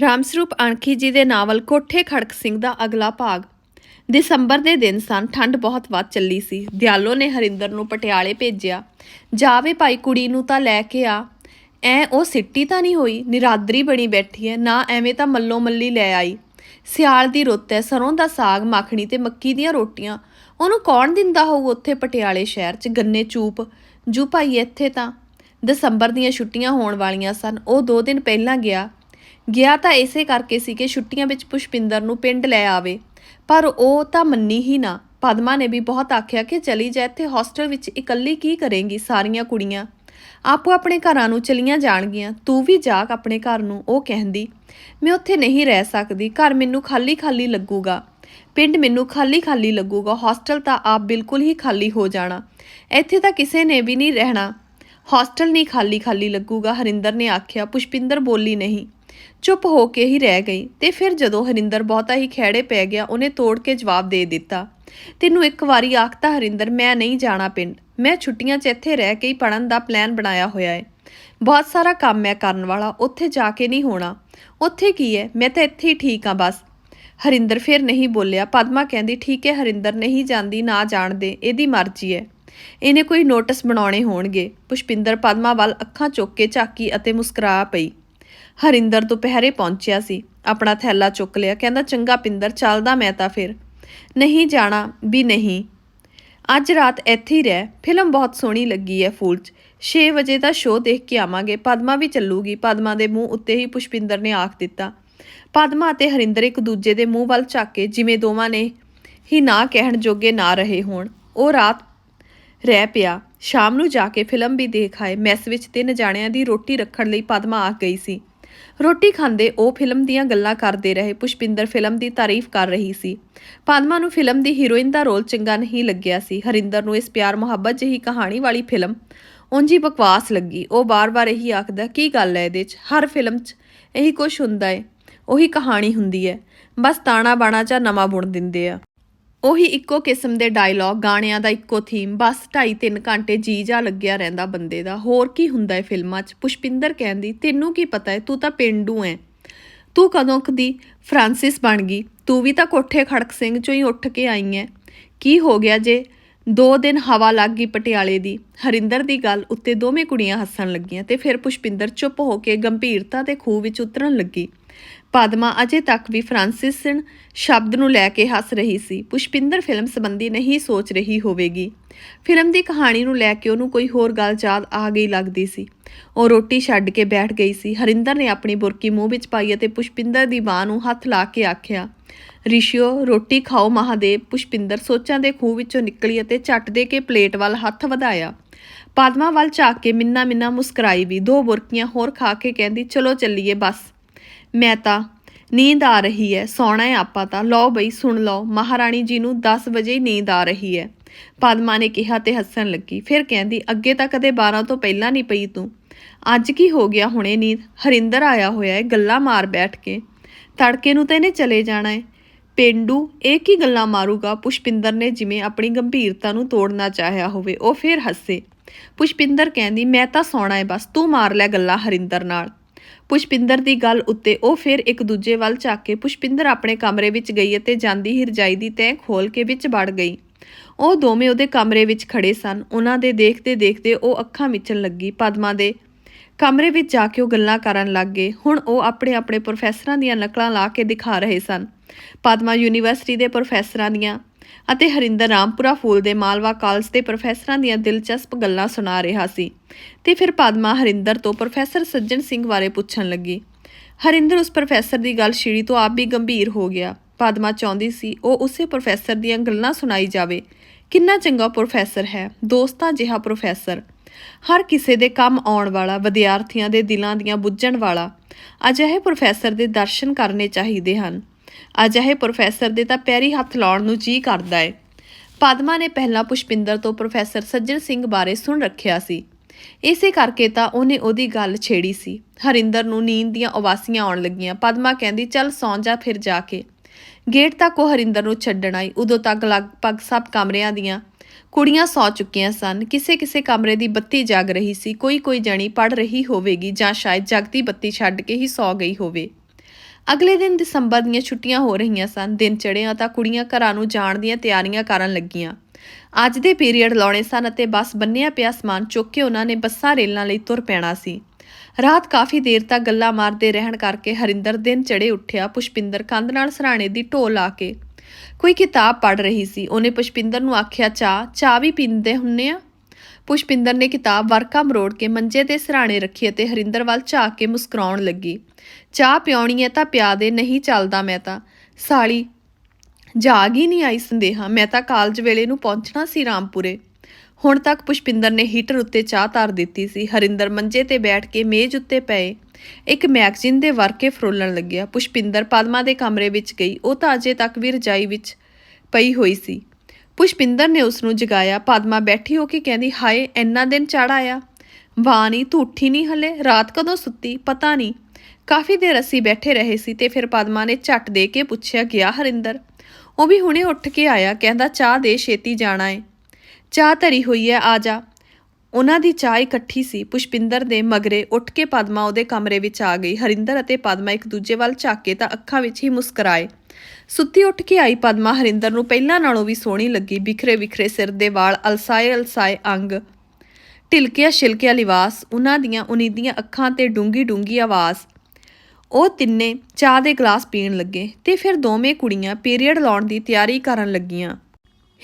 ਰਾਮਸਰੂਪ ਅਣਖੀ ਜੀ ਦੇ ਨਾਵਲ ਕੋਠੇ ਖੜਕ ਸਿੰਘ ਦਾ ਅਗਲਾ ਭਾਗ। ਦਸੰਬਰ ਦੇ ਦਿਨ ਸਨ ਠੰਡ ਬਹੁਤ ਵੱਧ ਚੱਲੀ ਸੀ। ਦਿਆਲੋ ਨੇ ਹਰਿੰਦਰ ਨੂੰ ਪਟਿਆਲੇ ਭੇਜਿਆ। ਜਾਵੇ ਭਾਈ ਕੁੜੀ ਨੂੰ ਤਾਂ ਲੈ ਕੇ ਆ। ਐ ਉਹ ਸਿੱਟੀ ਤਾਂ ਨਹੀਂ ਹੋਈ? ਨਿਰਾਦਰੀ ਬਣੀ ਬੈਠੀ ਐ, ਨਾ ਐਵੇਂ ਤਾਂ ਮੱਲੋ ਮੱਲੀ ਲੈ ਆਈ। ਸਿਆਲ ਦੀ ਰੁੱਤ ਐ, ਸਰੋਂ ਦਾ ਸਾਗ, ਮੱਖਣੀ ਤੇ ਮੱਕੀ ਦੀਆਂ ਰੋਟੀਆਂ। ਉਹਨੂੰ ਕੌਣ ਦਿੰਦਾ ਹੋਊ ਉੱਥੇ ਪਟਿਆਲੇ ਸ਼ਹਿਰ 'ਚ, ਗੰਨੇ ਚੂਪ? ਜੂ ਭਾਈ ਇੱਥੇ ਤਾਂ। ਦਸੰਬਰ ਦੀਆਂ ਛੁੱਟੀਆਂ ਹੋਣ ਵਾਲੀਆਂ ਸਨ। ਉਹ 2 ਦਿਨ ਪਹਿਲਾਂ ਗਿਆ। ਗਿਆ ਤਾਂ ਇਸੇ ਕਰਕੇ ਸੀ ਕਿ ਛੁੱਟੀਆਂ ਵਿੱਚ ਪੁਸ਼ਪਿੰਦਰ ਨੂੰ ਪਿੰਡ ਲੈ ਆਵੇ। ਪਰ ਉਹ ਤਾਂ ਮੰਨੀ ਹੀ ਨਾ। ਪਦਮਾ ਨੇ ਵੀ ਬਹੁਤ ਆਖਿਆ ਕਿ ਚਲੀ ਜਾ, ਇੱਥੇ ਹੌਸਟਲ ਵਿੱਚ ਇਕੱਲੀ ਕੀ ਕਰੇਂਗੀ ਸਾਰੀਆਂ ਕੁੜੀਆਂ? ਆਪੋ ਆਪਣੇ ਘਰਾਂ ਨੂੰ ਚਲੀਆਂ ਜਾਣਗੀਆਂ, ਤੂੰ ਵੀ ਜਾ ਆਪਣੇ ਘਰ ਨੂੰ, ਉਹ ਕਹਿੰਦੀ। ਮੈਂ ਉੱਥੇ ਨਹੀਂ ਰਹਿ ਸਕਦੀ, ਘਰ ਮੈਨੂੰ ਖਾਲੀ ਖਾਲੀ ਲੱਗੂਗਾ। ਪਿੰਡ ਮੈਨੂੰ ਖਾਲੀ ਖਾਲੀ ਲੱਗੂਗਾ, ਹੌਸਟਲ ਤਾਂ ਆਪ ਬਿਲਕੁਲ ਹੀ ਖਾਲੀ ਹੋ ਜਾਣਾ। ਇੱਥੇ ਤਾਂ ਕਿਸੇ ਨੇ ਵੀ ਨਹੀਂ ਰਹਿਣਾ। ਹੌਸਟਲ ਨਹੀਂ ਖਾਲੀ ਖਾਲੀ ਲੱਗੂਗਾ, ਹਰਿੰਦਰ ਨੇ ਆਖਿਆ, ਪੁਸ਼ਪਿੰਦਰ ਬੋਲੀ ਨਹੀਂ। ਚੁੱਪ ਹੋ ਕੇ ਹੀ ਰਹਿ ਗਈ ਤੇ ਫਿਰ ਜਦੋਂ ਹਰਿੰਦਰ ਬਹੁਤਾ ਹੀ ਖਹਿੜੇ ਪੈ ਗਿਆ, ਉਹਨੇ ਤੋੜ ਕੇ ਜਵਾਬ ਦੇ ਦਿੱਤਾ, ਤੈਨੂੰ ਇੱਕ ਵਾਰੀ ਆਖਤਾ ਹਰਿੰਦਰ, ਮੈਂ ਨਹੀਂ ਜਾਣਾ ਪਿੰਡ। ਮੈਂ ਛੁੱਟੀਆਂ 'ਚ ਇੱਥੇ ਰਹਿ ਕੇ ਹੀ ਪੜਨ ਦਾ ਪਲਾਨ ਬਣਾਇਆ ਹੋਇਆ ਹੈ ਬਹੁਤ ਸਾਰਾ ਕੰਮ ਹੈ ਕਰਨ ਵਾਲਾ, ਉੱਥੇ ਜਾ ਕੇ ਨਹੀਂ ਹੋਣਾ। ਉੱਥੇ ਕੀ ਹੈ? ਮੈਂ ਤਾਂ ਇੱਥੇ ਹੀ ਠੀਕ ਆ ਬਸ। ਹਰਿੰਦਰ ਫਿਰ ਨਹੀਂ ਬੋਲਿਆ। ਪਦਮਾ ਕਹਿੰਦੀ, ਠੀਕ ਹੈ, ਹਰਿੰਦਰ ਨਹੀਂ ਜਾਂਦੀ, ਨਾ ਜਾਣ ਦੇ, ਇਹਦੀ ਮਰਜ਼ੀ ਹੈ। ਇਹਨੇ ਕੋਈ ਨੋਟਿਸ ਬਣਾਉਣੇ ਹੋਣਗੇ। ਪੁਸ਼ਪਿੰਦਰ ਪਦਮਾ ਵੱਲ ਅੱਖਾਂ ਚੁੱਕ ਕੇ ਝਾਕੀ ਅਤੇ ਮੁਸਕਰਾ ਪਈ। ਹਰਿੰਦਰ ਦੁਪਹਿਰੇ ਪਹੁੰਚਿਆ ਸੀ। ਆਪਣਾ ਥੈਲਾ ਚੁੱਕ ਲਿਆ। ਕਹਿੰਦਾ, ਚੰਗਾ ਪਿੰਦਰ, ਚੱਲਦਾ ਮੈਂ ਤਾਂ ਫਿਰ। ਨਹੀਂ ਜਾਣਾ ਵੀ ਨਹੀਂ। ਅੱਜ ਰਾਤ ਇੱਥੇ ਹੀ ਰਹਿ। ਫਿਲਮ ਬਹੁਤ ਸੋਹਣੀ ਲੱਗੀ ਹੈ ਫੂਲ 'ਚ। 6 ਵਜੇ ਦਾ ਸ਼ੋਅ ਦੇਖ ਕੇ ਆਵਾਂਗੇ। ਪਦਮਾ ਵੀ ਚੱਲੂਗੀ। ਪਦਮਾ ਦੇ ਮੂੰਹ ਉੱਤੇ ਹੀ ਪੁਸ਼ਪਿੰਦਰ ਨੇ ਆਖ ਦਿੱਤਾ। ਪਦਮਾ ਅਤੇ ਹਰਿੰਦਰ ਇੱਕ ਦੂਜੇ ਦੇ ਮੂੰਹ ਵੱਲ ਝਾਕ ਕੇ ਜਿਵੇਂ ਦੋਵਾਂ ਨੇ ਹੀ ਨਾ ਕਹਿਣ ਜੋਗੇ ਨਾ ਰਹੇ ਹੋਣ। ਉਹ ਰਾਤ ਰਹਿ ਪਿਆ। ਸ਼ਾਮ ਨੂੰ ਜਾ ਕੇ ਫਿਲਮ ਵੀ ਦੇਖ ਆਏ। ਮੈਸ ਵਿੱਚ ਤਿੰਨ ਜਾਣਿਆਂ ਦੀ ਰੋਟੀ ਰੱਖਣ ਲਈ ਪਦਮਾ ਆ ਗਈ ਸੀ। ਰੋਟੀ ਖਾਂਦੇ ਉਹ ਫਿਲਮ ਦੀਆਂ ਗੱਲਾਂ ਕਰਦੇ ਰਹੇ। ਪੁਸ਼ਪਿੰਦਰ ਫਿਲਮ ਦੀ ਤਾਰੀਫ ਕਰ ਰਹੀ ਸੀ। ਪਾਦਮਾ ਨੂੰ ਫਿਲਮ ਦੀ ਹੀਰੋਇਨ ਦਾ ਰੋਲ ਚੰਗਾ ਨਹੀਂ ਲੱਗਿਆ ਸੀ। ਹਰਿੰਦਰ ਨੂੰ ਇਸ ਪਿਆਰ ਮੁਹੱਬਤ ਜਿਹੀ ਕਹਾਣੀ ਵਾਲੀ ਫਿਲਮ ਉਂਝੀ ਬਕਵਾਸ ਲੱਗੀ। ਉਹ ਬਾਰ-ਬਾਰ ਇਹੀ ਆਖਦਾ, ਕੀ ਗੱਲ ਹੈ ਇਹਦੇ 'ਚ? ਹਰ ਫਿਲਮ 'ਚ ਇਹੀ ਕੁਝ ਹੁੰਦਾ ਏ। ਉਹੀ ਕਹਾਣੀ ਹੁੰਦੀ ਹੈ ਬਸ ਤਾਣਾ ਬਾਣਾ ਜਾਂ ਨਵਾਂ ਬੁਣ ਦਿੰਦੇ ਆ। ਉਹੀ ਇੱਕੋ ਕਿਸਮ ਦੇ ਡਾਇਲੌਗ ਗਾਣਿਆਂ ਦਾ ਇੱਕੋ ਥੀਮ ਬਸ 2.5-3 ਘੰਟੇ ਜੀ ਜਾ ਲੱਗਿਆ ਰਹਿੰਦਾ ਬੰਦੇ ਦਾ। ਹੋਰ ਕੀ ਹੁੰਦਾ ਹੈ ਫਿਲਮਾਂ 'ਚ? ਪੁਸ਼ਪਿੰਦਰ ਕਹਿੰਦੀ, ਤੈਨੂੰ ਕੀ ਪਤਾ ਹੈ? ਤੂੰ ਤਾਂ ਪਿੰਡੂ ਐ। ਤੂੰ ਕਦੋਂ ਕਦੀ ਫ੍ਰਾਂਸਿਸ ਬਣ ਗਈ? ਤੂੰ ਵੀ ਤਾਂ ਕੋਠੇ ਖੜਕ ਸਿੰਘ ਚੋਂ ਹੀ ਉੱਠ ਕੇ ਆਈ ਐ। ਕੀ ਹੋ ਗਿਆ ਜੇ ਦੋ ਦਿਨ ਹਵਾ ਲੱਗ ਗਈ ਪਟਿਆਲੇ ਦੀ? ਹਰਿੰਦਰ ਦੀ ਗੱਲ ਉੱਤੇ ਦੋਵੇਂ ਕੁੜੀਆਂ ਹੱਸਣ ਲੱਗੀਆਂ ਤੇ ਫਿਰ ਪੁਸ਼ਪਿੰਦਰ ਚੁੱਪ ਹੋ ਕੇ ਗੰਭੀਰਤਾ ਤੇ ਖੂਹ ਵਿੱਚ ਉਤਰਨ ਲੱਗੀ। ਪਾਦਮਾ ਅਜੇ ਤੱਕ ਵੀ ਫ੍ਰਾਂਸਿਸਨ ਸ਼ਬਦ ਨੂੰ ਲੈ ਕੇ ਹੱਸ ਰਹੀ ਸੀ। ਪੁਸ਼ਪਿੰਦਰ ਫਿਲਮ ਸੰਬੰਧੀ ਨਹੀਂ ਸੋਚ ਰਹੀ ਹੋਵੇਗੀ। ਫਿਲਮ ਦੀ ਕਹਾਣੀ ਨੂੰ ਲੈ ਕੇ ਉਹਨੂੰ ਕੋਈ ਹੋਰ ਗੱਲ ਯਾਦ ਆ ਗਈ ਲੱਗਦੀ ਸੀ। ਉਹ ਰੋਟੀ ਛੱਡ ਕੇ ਬੈਠ ਗਈ ਸੀ। ਹਰਿੰਦਰ ਨੇ ਆਪਣੀ ਬੁਰਕੀ ਮੂੰਹ ਵਿੱਚ ਪਾਈ ਅਤੇ ਪੁਸ਼ਪਿੰਦਰ ਦੀ ਬਾਹ ਨੂੰ ਹੱਥ ਲਾ ਕੇ ਆਖਿਆ, ਰਿਸ਼ਿਓ, ਰੋਟੀ ਖਾਓ ਮਹਾਦੇਵ। ਪੁਸ਼ਪਿੰਦਰ ਸੋਚਾਂ ਦੇ ਖੂਹ ਵਿੱਚੋਂ ਨਿਕਲੀ ਅਤੇ ਝੱਟ ਦੇ ਕੇ ਪਲੇਟ ਵੱਲ ਹੱਥ ਵਧਾਇਆ। ਪਾਦਮਾ ਵੱਲ ਝਾਕ ਕੇ ਮਿੰਨਾ ਮਿੰਨਾ ਮੁਸਕਰਾਈ ਵੀ ਦੋ ਬੁਰਕੀਆਂ ਹੋਰ ਖਾ ਕੇ ਕਹਿੰਦੀ, ਚਲੋ ਚੱਲੀਏ ਬਸ। ਮੈਂ ਤਾਂ, ਨੀਂਦ ਆ ਰਹੀ ਹੈ ਸੌਣਾ ਹੈ ਆਪਾਂ ਤਾਂ। ਲਓ ਬਈ, ਸੁਣ ਲਓ, ਮਹਾਰਾਣੀ ਜੀ ਨੂੰ 10 ਵਜੇ ਨੀਂਦ ਆ ਰਹੀ ਹੈ ਪਦਮਾ ਨੇ ਕਿਹਾ ਤੇ ਹੱਸਣ ਲੱਗੀ, ਫਿਰ ਕਹਿੰਦੀ, ਅੱਗੇ ਤਾਂ ਕਦੇ 12 ਤੋਂ ਪਹਿਲਾਂ ਨਹੀਂ ਪਈ ਤੂੰ। ਅੱਜ ਕੀ ਹੋ ਗਿਆ ਹੁਣੇ ਨੀਂਦ? ਹਰਿੰਦਰ ਆਇਆ ਹੋਇਆ ਹੈ ਗੱਲਾਂ ਮਾਰ ਬੈਠ ਕੇ। ਤੜਕੇ ਨੂੰ ਤਾਂ ਇਹਨੇ ਚਲੇ ਜਾਣਾ ਹੈ ਪਿੰਡੂ, ਇਹ ਕੀ ਗੱਲਾਂ ਮਾਰੂਗਾ? ਪੁਸ਼ਪਿੰਦਰ ਨੇ ਜਿਵੇਂ ਆਪਣੀ ਗੰਭੀਰਤਾ ਨੂੰ ਤੋੜਨਾ ਚਾਹਿਆ ਹੋਵੇ, ਉਹ ਫਿਰ ਹੱਸੇ। ਪੁਸ਼ਪਿੰਦਰ ਕਹਿੰਦੀ, ਮੈਂ ਤਾਂ ਸੌਣਾ ਹੈ ਬਸ ਤੂੰ ਮਾਰ ਲੈ ਗੱਲਾਂ ਹਰਿੰਦਰ ਨਾਲ। ਪੁਸ਼ਪਿੰਦਰ ਦੀ ਗੱਲ ਉੱਤੇ ਉਹ ਫਿਰ ਇੱਕ ਦੂਜੇ ਵੱਲ ਝਾਕ ਕੇ ਪੁਸ਼ਪਿੰਦਰ ਆਪਣੇ ਕਮਰੇ ਵਿੱਚ ਗਈ ਅਤੇ ਜਾਂਦੀ ਹੀ ਰਜਾਈ ਦੀ ਤੈਂ ਖੋਲ ਕੇ ਵਿੱਚ ਵੜ ਗਈ। ਉਹ ਦੋਵੇਂ ਉਹਦੇ ਕਮਰੇ ਵਿੱਚ ਖੜੇ ਸਨ। ਉਹਨਾਂ ਦੇ ਦੇਖਦੇ ਦੇਖਦੇ ਉਹ ਅੱਖਾਂ ਮਿਚਣ ਲੱਗੀ ਪਦਮਾ ਦੇ। ਕਮਰੇ ਵਿੱਚ ਜਾ ਕੇ ਉਹ ਗੱਲਾਂ ਕਰਨ ਲੱਗ ਗਏ। ਹੁਣ ਉਹ ਆਪਣੇ ਆਪਣੇ ਪ੍ਰੋਫੈਸਰਾਂ ਦੀਆਂ ਨਕਲਾਂ ਲਾ ਕੇ ਦਿਖਾ ਰਹੇ ਸਨ। ਪਦਮਾ ਯੂਨੀਵਰਸਿਟੀ ਦੇ ਪ੍ਰੋਫੈਸਰਾਂ ਦੀਆਂ ਅਤੇ ਹਰਿੰਦਰ ਰਾਮਪੁਰਾ ਫੂਲ ਦੇ ਮਾਲਵਾ ਕਾਲਜ ਦੇ ਪ੍ਰੋਫੈਸਰਾਂ ਦੀਆਂ ਦਿਲਚਸਪ ਗੱਲਾਂ ਸੁਣਾ ਰਿਹਾ ਸੀ। ਤੇ ਫਿਰ ਪਦਮਾ ਹਰਿੰਦਰ ਤੋਂ ਪ੍ਰੋਫੈਸਰ ਸੱਜਣ ਸਿੰਘ ਬਾਰੇ ਪੁੱਛਣ ਲੱਗੀ। ਹਰਿੰਦਰ, ਉਸ ਪ੍ਰੋਫੈਸਰ ਦੀ ਗੱਲ ਛਿੜੀ ਤੋਂ ਆਪ ਵੀ ਗੰਭੀਰ ਹੋ ਗਿਆ। ਪਦਮਾ ਚਾਹੁੰਦੀ ਸੀ ਉਹ ਉਸੇ ਪ੍ਰੋਫੈਸਰ ਦੀਆਂ ਗੱਲਾਂ ਸੁਣਾਈ ਜਾਵੇ। ਕਿੰਨਾ ਚੰਗਾ ਪ੍ਰੋਫੈਸਰ ਹੈ, ਦੋਸਤਾਂ ਜਿਹਾ ਪ੍ਰੋਫੈਸਰ। ਹਰ ਕਿਸੇ ਦੇ ਕੰਮ ਆਉਣ ਵਾਲਾ, ਵਿਦਿਆਰਥੀਆਂ ਦੇ ਦਿਲਾਂ ਦੀਆਂ ਬੁੱਝਣ ਵਾਲਾ, ਅਜਿਹੇ ਪ੍ਰੋਫੈਸਰ ਦੇ ਦਰਸ਼ਨ ਕਰਨੇ ਚਾਹੀਦੇ ਹਨ। ਅਜਿਹੇ ਪ੍ਰੋਫੈਸਰ ਦੇ ਤਾਂ ਪੈਰੀ ਹੱਥ ਲਾਉਣ ਨੂੰ ਜੀ ਕਰਦਾ ਏ। ਪਦਮਾ ਨੇ ਪਹਿਲਾਂ ਪੁਸ਼ਪਿੰਦਰ ਤੋਂ ਪ੍ਰੋਫੈਸਰ ਸੱਜਣ ਸਿੰਘ ਬਾਰੇ ਸੁਣ ਰੱਖਿਆ ਸੀ। ਇਸੇ ਕਰਕੇ ਤਾਂ ਉਹਨੇ ਉਹਦੀ ਗੱਲ ਛੇੜੀ ਸੀ। ਹਰਿੰਦਰ ਨੂੰ ਨੀਂਦ ਦੀਆਂ ਉਵਾਸੀਆਂ ਆਉਣ ਲੱਗੀਆਂ। ਪਦਮਾ ਕਹਿੰਦੀ, ਚੱਲ ਸੌਂ ਜਾ ਫਿਰ ਜਾ ਕੇ। ਗੇਟ ਤੱਕ ਉਹ ਹਰਿੰਦਰ ਨੂੰ ਛੱਡਣ ਆਈ। ਉਦੋਂ ਤੱਕ ਲਗਭਗ ਸਭ ਕਮਰਿਆਂ ਦੀਆਂ ਕੁੜੀਆਂ ਸੌ ਚੁੱਕੀਆਂ ਸਨ। ਕਿਸੇ ਕਿਸੇ ਕਮਰੇ ਦੀ ਬੱਤੀ ਜਗ ਰਹੀ ਸੀ। ਕੋਈ ਕੋਈ ਜਣੀ ਪੜ ਰਹੀ ਹੋਵੇਗੀ ਜਾਂ ਸ਼ਾਇਦ ਜਗਦੀ ਬੱਤੀ ਛੱਡ ਕੇ ਹੀ ਸੌ ਗਈ ਹੋਵੇ। ਅਗਲੇ ਦਿਨ ਦਸੰਬਰ ਦੀਆਂ ਛੁੱਟੀਆਂ ਹੋ ਰਹੀਆਂ ਸਨ। ਦਿਨ ਚੜ੍ਹਿਆ ਤਾਂ ਕੁੜੀਆਂ ਘਰਾਂ ਨੂੰ ਜਾਣ ਦੀਆਂ ਤਿਆਰੀਆਂ ਕਰਨ ਲੱਗੀਆਂ। ਅੱਜ ਦੇ ਪੀਰੀਅਡ ਲਾਉਣੇ ਸਨ ਅਤੇ ਬੱਸ ਬੰਨਿਆ ਪਿਆ ਸਮਾਨ ਚੁੱਕ ਕੇ ਉਹਨਾਂ ਨੇ ਬੱਸਾਂ ਰੇਲਾਂ ਲਈ ਤੁਰ ਪੈਣਾ ਸੀ। ਰਾਤ ਕਾਫੀ ਦੇਰ ਤੱਕ ਗੱਲਾਂ ਮਾਰਦੇ ਰਹਿਣ ਕਰਕੇ ਹਰਿੰਦਰ ਦਿਨ ਚੜੇ ਉੱਠਿਆ ਪੁਸ਼ਪਿੰਦਰ ਕੰਧ ਨਾਲ ਸਰਾਣੇ ਦੀ ਢੋ ਲਾ ਕੇ। ਕੋਈ ਕਿਤਾਬ ਪੜ੍ਹ ਰਹੀ ਸੀ। ਉਹਨੇ ਪੁਸ਼ਪਿੰਦਰ ਨੂੰ ਆਖਿਆ, ਚਾਹ ਚਾਹ ਵੀ ਪੀਂਦੇ ਹੁੰਨੇ ਆ? ਪੁਸ਼ਪਿੰਦਰ ਨੇ ਕਿਤਾਬ ਵਰਕਾ ਮਰੋੜ ਕੇ ਮੰਜੇ ਦੇ ਸਰਾਣੇ ਰੱਖੀ ਅਤੇ ਹਰਿੰਦਰ ਵੱਲ ਝਾਕ ਕੇ ਮੁਸਕਰਾਉਣ ਲੱਗੀ। ਚਾਹ ਪਿਉਣੀ ਹੈ ਤਾਂ ਪਿਆ ਦੇ, ਨਹੀਂ ਚੱਲਦਾ ਮੈਂ ਤਾਂ। ਸਾਲੀ, ਜਾਗ ਹੀ ਨਹੀਂ ਆਈ ਸੰਦੇਹਾ, ਮੈਂ ਤਾਂ ਕਾਲਜ ਵੇਲੇ ਨੂੰ ਪਹੁੰਚਣਾ ਸੀ ਰਾਮਪੁਰੇ। ਹੁਣ ਤੱਕ ਪੁਸ਼ਪਿੰਦਰ ਨੇ ਹੀਟਰ ਉੱਤੇ ਚਾਹ ਧਰ ਦਿੱਤੀ ਸੀ। ਹਰਿੰਦਰ ਮੰਜੇ ਤੇ ਬੈਠ ਕੇ ਮੇਜ਼ ਉੱਤੇ ਪਏ। ਇੱਕ ਮੈਗਜ਼ੀਨ ਦੇ ਵਰਕੇ ਫਰੋਲਣ ਲੱਗਿਆ। ਪੁਸ਼ਪਿੰਦਰ ਪਦਮਾ ਦੇ ਕਮਰੇ ਵਿੱਚ ਗਈ। ਉਹ ਤਾਂ ਅਜੇ ਤੱਕ ਵੀ ਰਜਾਈ ਵਿੱਚ ਪਈ ਹੋਈ ਸੀ। ਪੁਸ਼ਪਿੰਦਰ ਨੇ ਉਸ ਨੂੰ ਜਗਾਇਆ। ਪਦਮਾ ਬੈਠੀ ਹੋ ਕੇ ਕਹਿੰਦੀ, ਹਾਏ, ਇੰਨਾ ਦਿਨ ਚੜ ਆਇਆ। ਵਾਹ ਨਹੀਂ ਤੂੰ ਉੱਠੀ ਨਹੀਂ ਹਲੇ। ਰਾਤ ਕਦੋਂ ਸੁੱਤੀ, ਪਤਾ ਨਹੀਂ ਕਾਫੀ ਦੇਰ ਅਸੀਂ ਬੈਠੇ ਰਹੇ ਸੀ ਤੇ ਫਿਰ ਪਦਮਾ ਨੇ ਝੱਟ ਦੇ ਕੇ ਪੁੱਛਿਆ, ਗਿਆ ਹਰਿੰਦਰ? ਉਹ ਵੀ ਹੁਣੇ ਉੱਠ ਕੇ ਆਇਆ, ਕਹਿੰਦਾ, ਚਾਹ ਦੇ, ਛੇਤੀ ਜਾਣਾ ਏ। ਚਾਹ ਧਰੀ ਹੋਈ ਹੈ ਆ ਜਾ। ਉਹਨਾਂ ਦੀ ਚਾਹ ਇਕੱਠੀ ਸੀ। ਪੁਸ਼ਪਿੰਦਰ ਦੇ ਮਗਰੇ ਉੱਠ ਕੇ ਪਦਮਾ ਉਹਦੇ ਕਮਰੇ ਵਿੱਚ ਆ ਗਈ। ਹਰਿੰਦਰ ਅਤੇ ਪਦਮਾ ਇੱਕ ਦੂਜੇ ਵੱਲ ਝਾਕੇ ਤਾਂ ਅੱਖਾਂ ਵਿੱਚ ਹੀ ਮੁਸਕਰਾਏ। ਸੁੱਤੀ ਉੱਠ ਕੇ ਆਈ ਪਦਮਾ ਹਰਿੰਦਰ ਨੂੰ ਪਹਿਲਾਂ ਨਾਲੋਂ ਵੀ ਸੋਹਣੀ ਲੱਗੀ, ਬਿਖਰੇ ਵਿਖਰੇ ਸਿਰ ਦੇ ਵਾਲ, ਅਲਸਾਏ ਅਲਸਾਏ ਅੰਗ। ਢਿਲਕਿਆ ਛਿਲਕਿਆ ਲਿਵਾਸ, ਉਹਨਾਂ ਦੀਆਂ ਉਨੀਦੀਆਂ ਅੱਖਾਂ ਤੇ ਡੂੰਗੀ ਡੂੰਗੀ ਆਵਾਜ਼। ਉਹ ਤਿੰਨੇ ਚਾਹ ਦੇ ਗਲਾਸ ਪੀਣ ਲੱਗੇ ਤੇ ਫਿਰ ਦੋਵੇਂ ਕੁੜੀਆਂ ਪੀਰੀਅਡ ਲਾਉਣ ਦੀ ਤਿਆਰੀ ਕਰਨ ਲੱਗੀਆਂ।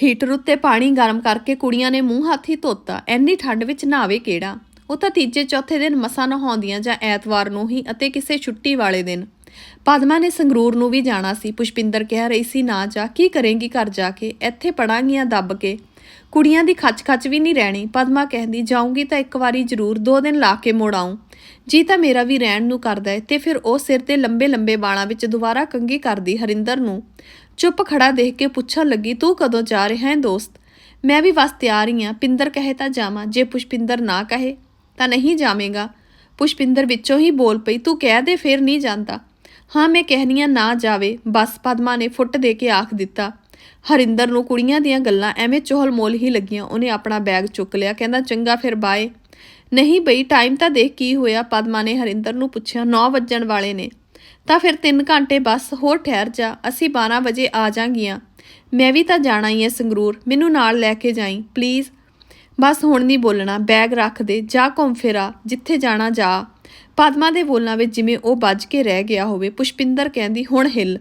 ਹੀਟਰ ਉੱਤੇ ਪਾਣੀ ਗਰਮ ਕਰਕੇ ਕੁੜੀਆਂ ਨੇ ਮੂੰਹ ਹੱਥ ਹੀ ਧੋਤਾ ਐਨੀ ਠੰਡ ਵਿੱਚ ਨਹਾਵੇ ਕਿਹੜਾ? ਉਹ ਤਾਂ ਤੀਜੇ ਚੌਥੇ ਦਿਨ ਮਸਾਂ ਨਹਾਉਂਦੀਆਂ ਜਾਂ ਐਤਵਾਰ ਨੂੰ ਹੀ ਅਤੇ ਕਿਸੇ ਛੁੱਟੀ ਵਾਲੇ ਦਿਨ। ਪਦਮਾ ਨੇ ਸੰਗਰੂਰ ਨੂੰ ਵੀ ਜਾਣਾ ਸੀ। ਪੁਸ਼ਪਿੰਦਰ ਕਹਿ ਰਹੀ ਸੀ, ਨਾ ਜਾ, ਕੀ ਕਰੇਂਗੀ ਘਰ ਜਾ ਕੇ? ਇੱਥੇ ਪੜਾਂਗੀਆਂ ਦੱਬ ਕੇ। ਕੁੜੀਆਂ ਦੀ ਖੱਚ-ਖੱਚ ਵੀ ਨਹੀਂ ਰਹਿਣੀ। ਪਦਮਾ ਕਹਿੰਦੀ, ਜਾਊਂਗੀ ਤਾਂ ਇੱਕ ਵਾਰੀ ਜ਼ਰੂਰ, ਦੋ ਦਿਨ ਲਾ ਕੇ ਮੁੜ ਆਊਂ। ਜੀ ਤਾਂ ਮੇਰਾ ਵੀ ਰਹਿਣ ਨੂੰ ਕਰਦਾ ਹੈ ਤੇ ਫਿਰ ਉਹ ਸਿਰ ਤੇ ਲੰਬੇ-ਲੰਬੇ ਵਾਲਾਂ ਵਿੱਚ ਦੁਬਾਰਾ ਕੰਗੀ ਕਰਦੀ ਹਰਿੰਦਰ ਨੂੰ। ਚੁੱਪ ਖੜਾ ਦੇਖ ਕੇ ਪੁੱਛਣ ਲੱਗੀ, ਤੂੰ ਕਦੋਂ ਜਾ ਰਿਹਾ ਹੈ ਦੋਸਤ? ਮੈਂ ਵੀ ਬਸ ਤਿਆਰ ਹੀ ਹਾਂ ਪਿੰਦਰ ਕਹੇ ਤਾਂ ਜਾਵਾਂ, ਜੇ ਪੁਸ਼ਪਿੰਦਰ ਨਾ ਕਹੇ ਤਾਂ ਨਹੀਂ ਜਾਵੇਂਗਾ। ਪੁਸ਼ਪਿੰਦਰ ਵਿੱਚੋਂ ਹੀ ਬੋਲ ਪਈ, ਤੂੰ ਕਹਿ ਦੇ, ਫੇਰ ਨਹੀਂ ਜਾਂਦਾ। ਹਾਂ, ਮੈਂ ਕਹਿਨੀ ਆ ਨਾ ਜਾਵੇ, ਬਸ ਪਦਮਾ ਨੇ ਫੁੱਟ ਦੇ ਕੇ ਆਖ ਦਿੱਤਾ। ਹਰਿੰਦਰ ਨੂੰ ਕੁੜੀਆਂ ਦੀਆਂ ਗੱਲਾਂ ਐਵੇਂ ਚੋਹਲ ਮੋਲ ਹੀ ਲੱਗੀਆਂ। ਉਹਨੇ ਆਪਣਾ ਬੈਗ ਚੁੱਕ ਲਿਆ, ਕਹਿੰਦਾ, ਚੰਗਾ ਫਿਰ, ਬਾਏ। ਨਹੀਂ ਬਈ ਟਾਈਮ ਤਾਂ ਦੇਖ ਕੀ ਹੋਇਆ? ਪਦਮਾ ਨੇ ਹਰਿੰਦਰ ਨੂੰ ਪੁੱਛਿਆ 9 ਵੱਜਣ ਵਾਲੇ ਨੇ। ਤਾਂ ਫਿਰ 3 ਘੰਟੇ ਬਸ ਹੋਰ ਠਹਿਰ ਜਾ, ਅਸੀਂ 12 ਵਜੇ ਆ ਜਾਾਂਗੀਆਂ। ਮੈਂ ਵੀ ਤਾਂ ਜਾਣਾ ਹੀ ਹੈ ਸੰਗਰੂਰ, ਮੈਨੂੰ ਨਾਲ ਲੈ ਕੇ ਜਾਈ ਪਲੀਜ਼ ਬਸ ਹੁਣ ਨਹੀਂ ਬੋਲਣਾ, ਬੈਗ ਰੱਖ ਦੇ, ਜਾ ਘੁੰਮ ਫਿਰਾ, ਜਿੱਥੇ ਜਾਣਾ ਜਾ। ਪਾਦਮਾ ਦੇ ਬੋਲਣਾ ਵਿੱਚ ਜਿਵੇਂ ਉਹ ਵੱਜ ਕੇ ਰਹਿ ਗਿਆ ਹੋਵੇ, ਪੁਸ਼ਪਿੰਦਰ ਕਹਿੰਦੀ, ਹੁਣ ਹਿੱਲ।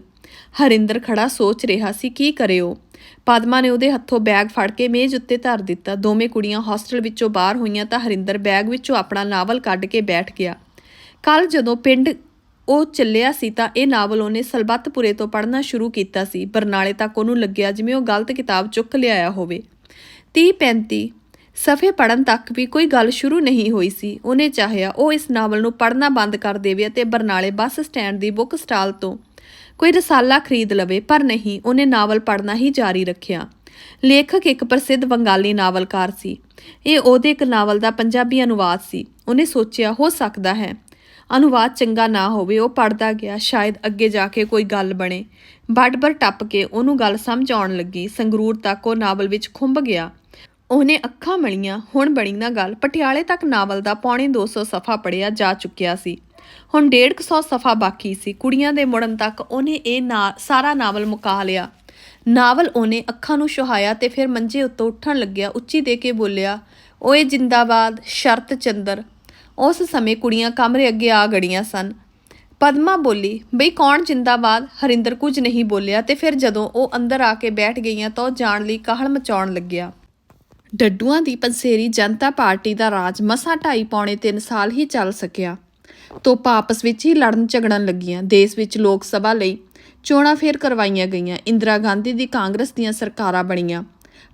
ਹਰਿੰਦਰ ਖੜਾ ਸੋਚ ਰਿਹਾ ਸੀ, ਕੀ ਕਰੇ ਉਹ ਪਦਮਾ ਨੇ ਉਹਦੇ ਹੱਥੋਂ ਬੈਗ ਫੜ ਕੇ ਮੇਜ਼ ਉੱਤੇ ਧਰ ਦਿੱਤਾ। ਦੋਵੇਂ ਕੁੜੀਆਂ ਹੌਸਟਲ ਵਿੱਚੋਂ ਬਾਹਰ ਹੋਈਆਂ ਤਾਂ ਹਰਿੰਦਰ ਬੈਗ ਵਿੱਚੋਂ ਆਪਣਾ ਨਾਵਲ ਕੱਢ ਕੇ ਬੈਠ ਗਿਆ। ਕੱਲ ਜਦੋਂ ਪਿੰਡ ਉਹ ਚੱਲਿਆ ਸੀ ਤਾਂ ਇਹ ਨਾਵਲ ਉਹਨੇ ਸਲਬੱਤਪੁਰੇ ਤੋਂ ਪੜ੍ਹਨਾ ਸ਼ੁਰੂ ਕੀਤਾ ਸੀ। ਬਰਨਾਲੇ ਤੱਕ ਉਹਨੂੰ ਲੱਗਿਆ ਜਿਵੇਂ ਉਹ ਗਲਤ ਕਿਤਾਬ ਚੁੱਕ ਲਿਆਇਆ ਹੋਵੇ। 30 35 ਸਫੇ ਪੜਨ ਤੱਕ ਵੀ ਕੋਈ ਗੱਲ ਸ਼ੁਰੂ ਨਹੀਂ ਹੋਈ ਸੀ। ਉਹਨੇ ਚਾਹਿਆ ਉਹ ਇਸ ਨਾਵਲ ਨੂੰ ਪੜ੍ਹਨਾ ਬੰਦ ਕਰ ਦੇਵੇ ਅਤੇ ਬਰਨਾਲੇ ਬੱਸ ਸਟੈਂਡ ਦੀ ਬੁੱਕ ਸਟਾਲ ਤੋਂ ਕੋਈ ਰਸਾਲਾ ਖਰੀਦ ਲਵੇ, ਪਰ ਨਹੀਂ, ਉਹਨੇ ਨਾਵਲ ਪੜ੍ਹਨਾ ਹੀ ਜਾਰੀ ਰੱਖਿਆ। ਲੇਖਕ ਇੱਕ ਪ੍ਰਸਿੱਧ ਬੰਗਾਲੀ ਨਾਵਲਕਾਰ ਸੀ। ਇਹ ਉਹਦੇ ਇੱਕ ਨਾਵਲ ਦਾ ਪੰਜਾਬੀ ਅਨੁਵਾਦ ਸੀ। ਉਹਨੇ ਸੋਚਿਆ, ਹੋ ਸਕਦਾ ਹੈ, ਅਨੁਵਾਦ ਚੰਗਾ ਨਾ ਹੋਵੇ, ਉਹ ਪੜਦਾ ਗਿਆ, ਸ਼ਾਇਦ ਅੱਗੇ ਜਾ ਕੇ ਕੋਈ ਗੱਲ ਬਣੇ। ਬੜਬੜ ਟੱਪ ਕੇ ਉਹਨੂੰ ਗੱਲ ਸਮਝ ਆਉਣ ਲੱਗੀ। ਸੰਗਰੂਰ ਤੱਕ ਉਹ ਨਾਵਲ ਵਿੱਚ ਖੁੰਭ ਗਿਆ। ਉਹਨੇ ਅੱਖਾਂ ਮਲੀਆਂ, ਹੁਣ ਬਣੀ ਨਾ ਗੱਲ। ਪਟਿਆਲੇ ਤੱਕ ਨਾਵਲ ਦਾ ਪੌਣੇ 200 ਸਫਾ ਪੜਿਆ ਜਾ ਚੁੱਕਿਆ ਸੀ। ਹੁਣ 150 ਸਫਾ ਬਾਕੀ ਸੀ। ਕੁੜੀਆਂ ਦੇ ਮੁੜਨ ਤੱਕ ਉਹਨੇ ਇਹ ਨਾ, ਸਾਰਾ ਨਾਵਲ ਮੁਕਾ ਲਿਆ। ਨਾਵਲ ਉਹਨੇ ਅੱਖਾਂ ਨੂੰ ਛੁਹਾਇਆ ਤੇ ਫਿਰ ਮੰਜੇ ਉੱਤੋਂ ਉੱਠਣ ਲੱਗਿਆ, ਉੱਚੀ ਦੇ ਕੇ ਬੋਲਿਆ, ਓਏ ਜਿੰਦਾਬਾਦ, ਸ਼ਰਤ ਚੰਦਰ। ਉਸ ਸਮੇਂ ਕੁੜੀਆਂ ਕਮਰੇ ਅੱਗੇ ਆ ਗੜੀਆਂ ਸਨ। ਪਦਮਾ ਬੋਲੀ, ਬਈ ਕੌਣ ਜਿੰਦਾਬਾਦ? ਹਰਿੰਦਰ ਕੁਝ ਨਹੀਂ ਬੋਲਿਆ ਤੇ ਫਿਰ ਜਦੋਂ ਉਹ ਅੰਦਰ ਆ ਕੇ ਬੈਠ ਗਈਆਂ ਤਾਂ ਉਹ ਜਾਣ ਲਈ ਕਾਹਲ ਮਚਾਉਣ ਲੱਗਿਆ। ਡੱਡੂਆਂ ਦੀ ਪੰਸੇਰੀ ਜਨਤਾ ਪਾਰਟੀ ਦਾ ਰਾਜ ਮਸਾਂ ਢਾਈ ਪੌਣੇ 3 ਸਾਲ ਹੀ ਚੱਲ ਸਕਿਆ। ਤੋਪਾਂ ਆਪਸ ਵਿੱਚ ਹੀ ਲੜਨ ਝਗੜਨ ਲੱਗੀਆਂ। ਦੇਸ਼ ਵਿੱਚ ਲੋਕ ਸਭਾ ਲਈ ਚੋਣਾਂ ਫੇਰ ਕਰਵਾਈਆਂ ਗਈਆਂ। ਇੰਦਰਾ ਗਾਂਧੀ ਦੀ ਕਾਂਗਰਸ ਦੀਆਂ ਸਰਕਾਰਾਂ ਬਣੀਆਂ।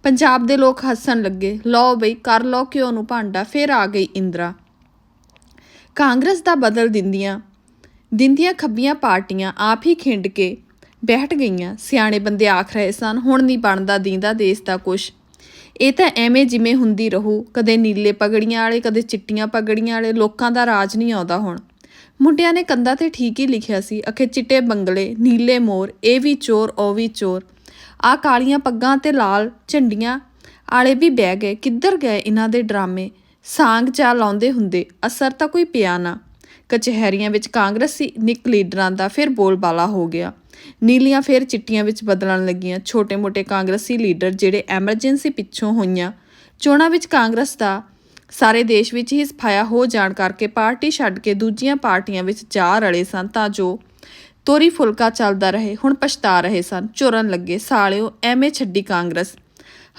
ਪੰਜਾਬ ਦੇ ਲੋਕ ਹੱਸਣ ਲੱਗੇ। ਲਓ ਬਈ, ਕਰ ਲਓ ਕਿਉਂ ਨੂੰ ਭਾਂਡਾ, ਫੇਰ ਆ ਗਈ ਇੰਦਰਾ। ਕਾਂਗਰਸ ਦਾ ਬਦਲ ਦਿੰਦੀਆਂ ਦਿੰਦੀਆਂ ਖੱਬੀਆਂ ਪਾਰਟੀਆਂ ਆਪ ਹੀ ਖਿੰਡ ਕੇ ਬੈਠ ਗਈਆਂ। ਸਿਆਣੇ ਬੰਦੇ ਆਖ ਰਹੇ ਸਨ, ਹੁਣ ਨਹੀਂ ਬਣਦਾ, ਦੀਂਦਾ ਦੇਸ਼ ਦਾ ਕੁਛ। ਇਹ ਤਾਂ ਐਵੇਂ ਜਿਵੇਂ ਹੁੰਦੀ ਰਹੂ, ਕਦੇ ਨੀਲੇ ਪਗੜੀਆਂ ਵਾਲੇ, ਕਦੇ ਚਿੱਟੀਆਂ ਪਗੜੀਆਂ ਵਾਲੇ, ਲੋਕਾਂ ਦਾ ਰਾਜ ਨਹੀਂ ਆਉਂਦਾ ਹੁਣ। ਮੁੰਡਿਆਂ ਨੇ ਕੰਧਾਂ ਤੇ ਠੀਕ ਹੀ ਲਿਖਿਆ ਸੀ, ਅਖੇ ਚਿੱਟੇ ਬੰਗਲੇ, ਨੀਲੇ ਮੋਰ, ਇਹ ਵੀ ਚੋਰ, ਉਹ ਵੀ ਚੋਰ। ਆ ਕਾਲੀਆਂ ਪੱਗਾਂ ਤੇ ਲਾਲ ਝੰਡੀਆਂ ਆਲੇ ਵੀ ਬਹਿ ਗਏ, ਕਿੱਧਰ ਗਏ ਇਹਨਾਂ ਦੇ ਡਰਾਮੇ? ਸਾਂਗ ਚਾ ਲਾਉਂਦੇ ਹੁੰਦੇ, ਅਸਰ ਤਾਂ ਕੋਈ ਪਿਆ ਨਾ। ਕਚਹਿਰੀਆਂ ਵਿੱਚ ਕਾਂਗਰਸੀ ਨਿਕ ਲੀਡਰਾਂ ਦਾ ਫਿਰ ਬੋਲਬਾਲਾ ਹੋ ਗਿਆ। ਨੀਲੀਆਂ ਫਿਰ ਚਿੱਟੀਆਂ ਵਿੱਚ ਬਦਲਣ ਲੱਗੀਆਂ। ਛੋਟੇ-ਮੋਟੇ ਕਾਂਗਰਸੀ ਲੀਡਰ ਜਿਹੜੇ ਐਮਰਜੈਂਸੀ ਪਿੱਛੋਂ ਹੋਈਆਂ। ਚੋਣਾਂ ਵਿੱਚ ਕਾਂਗਰਸ ਦਾ ਸਾਰੇ ਦੇਸ਼ ਵਿੱਚ ਹੀ ਸਫਾਇਆ ਹੋ ਜਾਣ ਕਰਕੇ ਪਾਰਟੀ ਛੱਡ ਕੇ ਦੂਜੀਆਂ ਪਾਰਟੀਆਂ ਵਿੱਚ ਜਾ ਰਲੇ ਸਨ ਤਾਂ ਜੋ ਤੋਰੀ ਫੁਲਕਾ ਚੱਲਦਾ ਰਹੇ, ਹੁਣ ਪਛਤਾ ਰਹੇ ਸਨ। ਚੁਰਨ ਲੱਗੇ, ਸਾਲਿਓ, ਐਵੇਂ ਛੱਡੀ ਕਾਂਗਰਸ।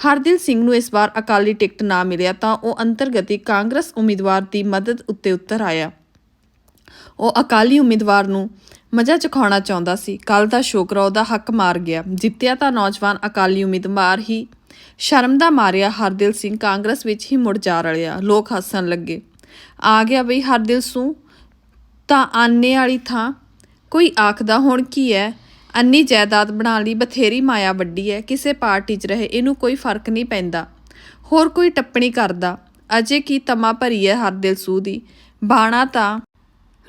ਹਰਦਿਲ ਸਿੰਘ ਨੂੰ ਇਸ ਵਾਰ ਅਕਾਲੀ ਟਿਕਟ ਨਾ ਮਿਲਿਆ ਤਾਂ ਉਹ ਅੰਤਰਗਤੀ ਕਾਂਗਰਸ ਉਮੀਦਵਾਰ ਦੀ ਮਦਦ ਉੱਤੇ ਉਤਰ ਆਇਆ। ਉਹ ਅਕਾਲੀ ਉਮੀਦਵਾਰ ਨੂੰ ਮਜ਼ਾ ਚਖਾਉਣਾ ਚਾਹੁੰਦਾ ਸੀ। ਕੱਲ ਦਾ ਸ਼ੋਕਰਾ ਉਹਦਾ ਹੱਕ ਮਾਰ ਗਿਆ। ਜਿੱਤਿਆ ਤਾਂ ਨੌਜਵਾਨ ਅਕਾਲੀ ਉਮੀਦਵਾਰ ਹੀ। ਸ਼ਰਮ ਦਾ ਮਾਰਿਆ ਹਰਦਿਲ ਸਿੰਘ ਕਾਂਗਰਸ ਵਿੱਚ ਹੀ ਮੁੜ ਜਾ ਰਲਿਆ। ਲੋਕ ਹੱਸਣ ਲੱਗੇ। ਆ ਗਿਆ ਬਈ ਹਰਦਿਲ ਸੂ। ਤਾਂ ਆਨੇ ਵਾਲੀ ਥਾਂ ਕੋਈ ਆਖਦਾ, ਹੁਣ ਕੀ ਹੈ ਅੰਨੀ ਜਾਇਦਾਦ ਬਣਾ ਲਈ ਬਥੇਰੀ ਮਾਇਆ ਵੱਡੀ ਹੈ ਕਿਸੇ ਪਾਰਟੀ 'ਚ ਰਹੇ, ਇਹਨੂੰ ਕੋਈ ਫ਼ਰਕ ਨਹੀਂ ਪੈਂਦਾ। ਹੋਰ ਕੋਈ ਟੱਪਣੀ ਕਰਦਾ। ਅਜੇ ਕੀ ਤਮਾ ਭਰੀ ਹੈ ਹਰਦਿਲ ਸੂ ਦੀ। ਬਾਣਾ ਤਾਂ